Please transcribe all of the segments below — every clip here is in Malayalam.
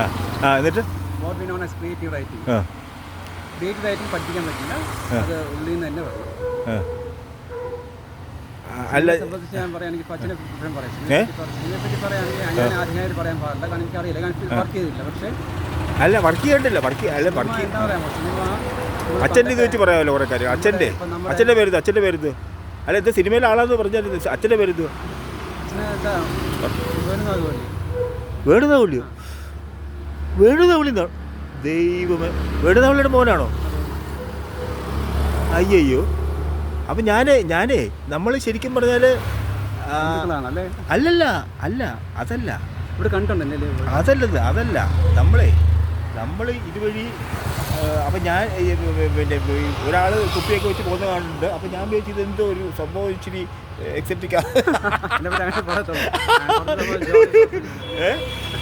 ആ എന്നിട്ട്? What we know as creative writing creative writing പഠിപ്പിക്കാൻ പറ്റില്ല. അത് ഉള്ളിൽ നിന്ന് തന്നെ. ആ, അല്ല സംബന്ധിച്ച് ഞാൻ പറയുകയാണെങ്കിൽ അച്ഛനെ കുറിച്ച് പറയാം? ഇതിനെ പറ്റി പറയുകയാണെങ്കിൽ ഞാൻ ആധികാരികമായിട്ട് പറയാൻ പാടില്ല. കാരണം എനിക്കറിയില്ല. കാരണം വർക്ക് ചെയ്തില്ല പക്ഷേ അല്ല വർക്ക് ചെയ്യണ്ടല്ലോ. വർക്ക് അല്ല വർക്ക് അച്ഛന്റെ ഇത് വെച്ച് പറയാമല്ലോ കുറേ കാര്യം. അച്ഛന്റെ അച്ഛന്റെ പേരുത് അച്ഛന്റെ പേരുത് അല്ല ഇത് സിനിമയിലെ ആളാന്ന് പറഞ്ഞാൽ അച്ഛന്റെ പേരുത് അച്ഛനെ എന്താ? വേണുതവള്ളി ദൈവമേ. വേണുതവളിയുടെ മോനാണോ? അയ്യയ്യോ. അപ്പം ഞാനേ ഞാനേ നമ്മൾ ശരിക്കും പറഞ്ഞാൽ അല്ലേ അല്ലല്ല അല്ല അതല്ല. ഇവിടെ കണ്ടുണ്ടല്ലേ അതല്ലത് അതല്ല നമ്മളെ നമ്മൾ ഇതുവഴി അപ്പം ഞാൻ പിന്നെ ഒരാൾ കുപ്പിയൊക്കെ വെച്ച് പോകുന്ന കാണുന്നുണ്ട് അപ്പം ഞാൻ വിചാരിച്ചു എന്തോ ഒരു സംഭവം ഇച്ചിരി എക്സെപ്റ്റിക്കാ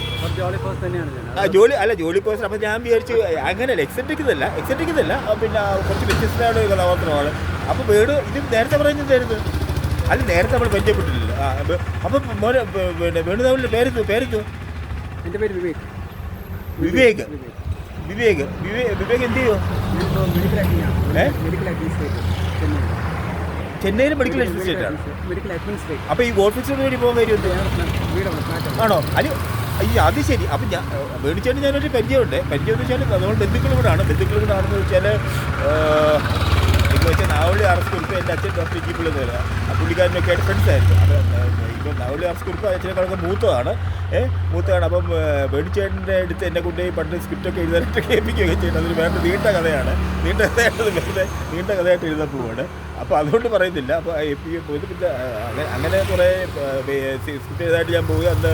ആ ജോലി അല്ല ജോലി പേഴ്സൺ അപ്പം ഞാൻ വിചാരിച്ചു അങ്ങനെയല്ല എക്സെപ്റ്റിക്കുന്നതല്ല എക്സെപ്റ്റിക്കുന്നതല്ല പിന്നെ കുറച്ച് വ്യത്യസ്തമായ ഒരു കഥാപാത്രമാണ്. അപ്പോൾ വീട് ഇത് നേരത്തെ പറയുന്നതായിരുന്നു അല്ല നേരത്തെ നമ്മൾ പരിചയപ്പെട്ടില്ല ആ പിന്നെ മോനെ തമ്മിൽ പിന്നെ പേരുന്നു പേരെന്തു പേരെന്തു? എന്റെ പേര് വിവേക്. വിവേക്. വിവേക്. വിവേക്. വിവേക് എന്ത് ചെന്നൈ ചെന്നൈയിൽ മെഡിക്കൽ അഡ്മിനിസ്ട്രേറ്റ് ആണ്. അപ്പോൾ ഈ ഓഫീസിന് വേണ്ടി പോകാൻ കാര്യം ആണോ? അല്ല അയ്യോ അത് ശരി. അപ്പം ഞാൻ മേടിച്ചേട്ട് ഞാനൊരു പരിചയമുണ്ട്. പരിചയം എന്ന് വെച്ചാൽ അതുകൊണ്ട് ബന്ധുക്കൾ കൂടാണ് ബന്ധുക്കൾ കൂടാണെന്ന് വെച്ചാൽ എന്ന് വെച്ചാൽ നാവളി ആർ എസ് കുറിപ്പ് എന്റെ അച്ഛൻ ഡോക്ടർ ഇക്കിപ്പിൾ എന്ന് പറയുക ആ പുള്ളിക്കാരനൊക്കെ ആയിട്ട് ഫ്രണ്ട്സായിരുന്നു അത് ഇപ്പം നാവളി ആർ എസ് കുറിപ്പ് അച്ഛനെക്കാളൊക്കെ മൂത്തതാണ്. ഏഹ് മൂത്തതാണ്. അപ്പം മേടിച്ചേട്ടന്റെ അടുത്ത് എന്നെ കൊണ്ട് പണ്ട് സ്ക്രിപ്റ്റൊക്കെ എഴുതാനായിട്ട് കേൾപ്പിക്കുകയൊക്കെ ചെയ്യുന്നത് അതൊരു വേണ്ട നീണ്ട കഥയാണ്. നീണ്ട കഥയായിട്ട് നീണ്ട കഥയായിട്ട് എഴുതാൻ പോവാണ്. അപ്പോൾ അതുകൊണ്ട് പറയുന്നില്ല. അപ്പോൾ എ പിന്നെ പോയത് അങ്ങനെ അങ്ങനെ കുറേ എഴുതാനായിട്ട് ഞാൻ പോകുക അന്ന്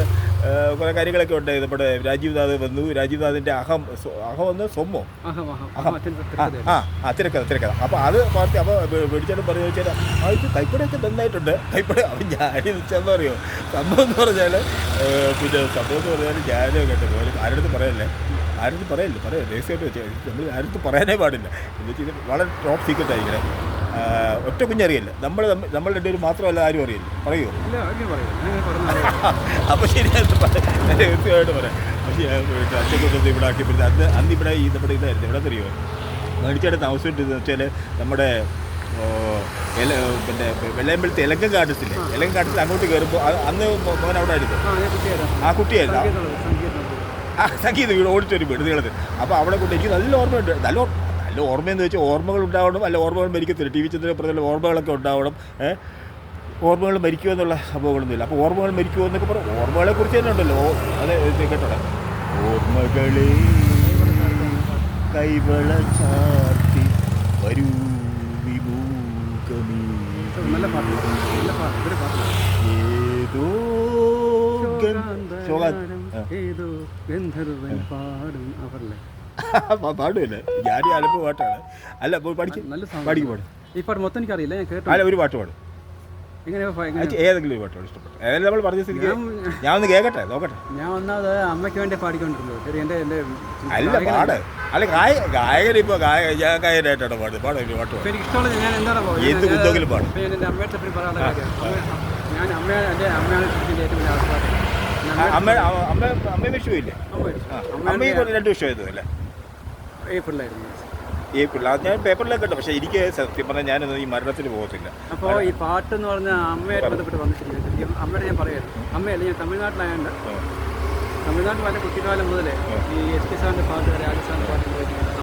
കുറേ കാര്യങ്ങളൊക്കെ ഉണ്ട് നമ്മുടെ രാജീവ് നാഥ് വന്നു. രാജീവ് നാഥിന്റെ അഹം അഹം എന്ന് സ്വമ്മോ ആഹാ അഹം. ആ ആ തിരക്കഥ തിരക്കഥ അപ്പോൾ അത് പാർട്ടി അപ്പോൾ മേടിച്ചാലും പറഞ്ഞു വെച്ചാൽ ആ ഇത് കൈപ്പടയൊക്കെ നന്നായിട്ടുണ്ട്. കൈപ്പട അപ്പം ഞാൻ എന്താ പറയുമോ സംഭവം എന്ന് പറഞ്ഞാൽ പിന്നെ സംഭവം എന്ന് പറഞ്ഞാൽ ഞാനോ കേട്ടോ ആരുടെ പറയല്ലേ? ആരും പറയല്ലേ? പറയാം രഹസ്യമായിട്ട് വെച്ചാൽ നമ്മൾ ആരും പറയാനേ പാടില്ല. എന്ന് വെച്ചാൽ വളരെ ടോപ്പ് സീക്രട്ട് ആയിരിക്കണം. ഒറ്റ കുഞ്ഞറിയില്ല നമ്മൾ നമ്മളുടെ നമ്മൾ രണ്ടുപേരും മാത്രമല്ല ആരും അറിയില്ല. പറയൂ. അപ്പോൾ ശരിയായിട്ട് പറയാം ഞാൻ ആക്കി പറയാം. പക്ഷേ ഇവിടെ ആക്കിയപ്പോഴത്തെ അന്ന് അന്ന് ഇവിടെ ഈ നമ്മുടെ ഇതായിരുന്നു ഇവിടെ അറിയുമോ? മേടിച്ചായിട്ട് താമസിച്ചിട്ട് വെച്ചാൽ നമ്മുടെ പിന്നെ വെള്ളയമ്പലത്തെ എലങ്കം കാട്ടത്തിൽ എലങ്കം കാട്ടത്തിൽ അങ്ങോട്ട് കയറുമ്പോൾ അന്ന് മോൻ അവിടെ ആയിരുന്നു. ആ കുട്ടിയായിരുന്നു. ആ സംഗീത വീട് ഓടിച്ചൊരു വീട് നീളത്തിൽ അപ്പോൾ അവിടെ കൊണ്ട് എനിക്ക് നല്ല ഓർമ്മയുണ്ട്. നല്ല ഓർ- നല്ല ഓർമ്മയെന്ന് വെച്ചാൽ ഓർമ്മകൾ ഉണ്ടാവണം അല്ല ഓർമ്മകൾ മരിക്കത്തില്ല. ടി വി ചിത്രപ്രതിയുള്ള ഓർമ്മകളൊക്കെ ഉണ്ടാവണം ഓർമ്മകൾ മരിക്കുമോ എന്നുള്ള സംഭവങ്ങളൊന്നുമില്ല. അപ്പോൾ ഓർമ്മകൾ മരിക്കുമോ എന്നൊക്കെ പറഞ്ഞു ഓർമ്മകളെ കുറിച്ച് തന്നെ ഉണ്ടല്ലോ. അത് കേട്ടോടെ. ഓർമ്മകളെ കൈവള ചാർത്തി വരൂ വിമൂകമീ നല്ല പാട്ട് നല്ല പാട്ട് ഏതോ ഗന്ധർവൻ പാടും അവരല്ലേ പാ- പാടുമല്ലേ ഞാൻ അലപ്പ് പാട്ടാണ്. അല്ല പോയി പഠിക്കും. നല്ല പാടും. ഈ പാട്ട് മൊത്തം എനിക്കറിയില്ല ഞാൻ കേട്ടു. അല്ല ഒരു പാട്ട് പാടും. എങ്ങനെയാ പാ- അത് ഏതെങ്കിലും ഒരു പാട്ട് പാടും ഇഷ്ടപ്പെട്ടു. ഏതായാലും നമ്മൾ പറഞ്ഞ സ്ഥിതിക്ക് ഞാൻ- ഞാൻ ഒന്ന് കേൾക്കട്ടെ നോക്കട്ടെ. ഞാൻ ഒന്നാമത് അമ്മയ്ക്ക് വേണ്ടി പാടിക്കൊണ്ടിരുന്നത് ശരി എന്റെ എന്റെ അല്ല പാട്. അല്ല ഗായ ഗായകൻ ഇപ്പോൾ ഗായക ഞാൻ ഗായകനായിട്ടാണ് പാടുന്നത്. പാടും ഒരു പാട്ട് ഇപ്പൊ പാടും എനിക്ക് ഇഷ്ടമുള്ളത് ഞാൻ എന്താണ് എന്ത് കുന്തെങ്കിലും പാടും. ഞാൻ എന്റെ അമ്മയുടെ പറ്റി പറയാനുള്ള കാര്യം. ഞാൻ അമ്മയാണ് എന്റെ അമ്മയാണ് ശരിക്കും ഏറ്റവും വലിയ ആൾക്കാർ അമ്മ അമ്മ വിഷുവില്ലേ അമ്മ ഈ രണ്ട് വിഷയമായിരുന്നു അല്ലേ? ഏപ്രിലായിരുന്നു. ഏപ്രിൽ. അത് ഞാൻ പേപ്പറിലൊക്കെ ഉണ്ട് പക്ഷേ എനിക്ക് സത്യം പറഞ്ഞാൽ ഞാനൊന്നും ഈ മരണത്തിന് പോകത്തില്ല. അപ്പോൾ ഈ പാട്ട് എന്ന് പറഞ്ഞാൽ അമ്മയായിട്ട് ബന്ധപ്പെട്ട് വന്നിട്ടില്ല? ശരിക്കും അമ്മയുടെ ഞാൻ പറയുമായിരുന്നു അമ്മയല്ല ഞാൻ തമിഴ്നാട്ടിലായതുകൊണ്ട് തമിഴ്നാട്ടിൽ വളരെ കുട്ടിക്കാലം മുതലേ ഈ എസ് ടി സാറിന്റെ പാട്ട് രാജസ്ഥാന്റെ പാട്ട്